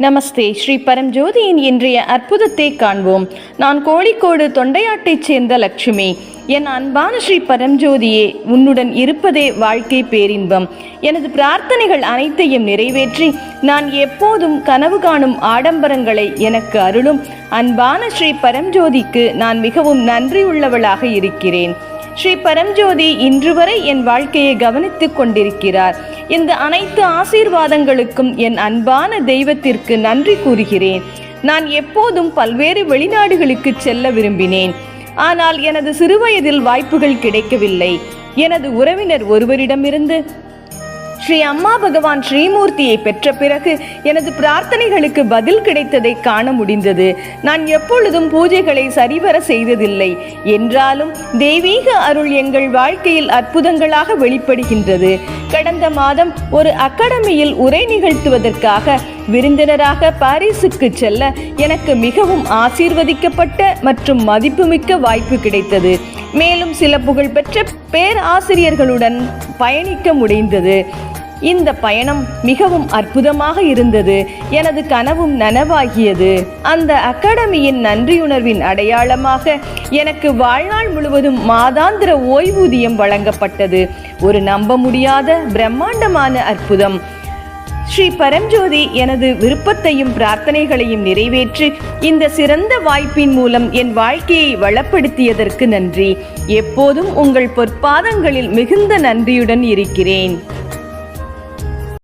நமஸ்தே ஸ்ரீ பரம்ஜோதியின் இன்றைய அற்புதத்தை காண்போம். நான் கோழிக்கோடு தொண்டையாட்டைச் சேர்ந்த லட்சுமி. என் அன்பான ஸ்ரீ பரம்ஜோதியே உன்னுடன் இருப்பதே வாழ்க்கை பேரின்பம். எனது பிரார்த்தனைகள் அனைத்தையும் நிறைவேற்றி நான் எப்போதும் கனவு காணும் ஆடம்பரங்களை எனக்கு அருளும். அன்பான ஸ்ரீ பரம்ஜோதிக்கு நான் மிகவும் நன்றியுள்ளவளாக இருக்கிறேன். ஸ்ரீ பரம்ஜோதி இன்று வரை என் வாழ்க்கையை கவனித்துக் கொண்டிருக்கிறார். இந்த அனைத்து ஆசீர்வாதங்களுக்கும் என் அன்பான தெய்வத்திற்கு நன்றி கூறுகிறேன். நான் எப்போதும் பல்வேறு வெளிநாடுகளுக்கு செல்ல விரும்பினேன். ஆனால் எனது சிறுவயதில் வாய்ப்புகள் கிடைக்கவில்லை. எனது உறவினர் ஒருவரிடமிருந்து ஸ்ரீ அம்மா பகவான் ஸ்ரீமூர்த்தியை பெற்ற பிறகு எனது பிரார்த்தனைகளுக்கு பதில் கிடைத்ததை காண முடிந்தது. நான் எப்பொழுதும் பூஜைகளை சரிவர செய்ததில்லை. என்றாலும் தெய்வீக அருள் எங்கள் வாழ்க்கையில் அற்புதங்களாக வெளிப்படுகின்றது. கடந்த மாதம் ஒரு அகாடமியில் உரை நிகழ்த்துவதற்காக விருந்தினராக பாரிஸுக்கு செல்ல எனக்கு மிகவும் ஆசீர்வதிக்கப்பட்ட மற்றும் மதிப்புமிக்க வாய்ப்பு கிடைத்தது. மேலும் சில புகழ்பெற்ற பேராசிரியர்களுடன் பயணிக்க முடிந்தது. இந்த பயணம் மிகவும் அற்புதமாக இருந்தது. எனது கனவும் நனவாகியது. அந்த அகாடமியின் நன்றியுணர்வின் அடையாளமாக எனக்கு வாழ்நாள் முழுவதும் மாதாந்திர ஓய்வூதியம் வழங்கப்பட்டது. ஒரு நம்ப முடியாத பிரம்மாண்டமான அற்புதம். ஸ்ரீ பரம்ஜோதி எனது விருப்பத்தையும் பிரார்த்தனைகளையும் நிறைவேற்றி இந்த சிறந்த வாய்ப்பின் மூலம் என் வாழ்க்கையை வளப்படுத்தியதற்கு நன்றி. எப்போதும் உங்கள் பொற்பாதங்களில் மிகுந்த நன்றியுடன் இருக்கிறேன்.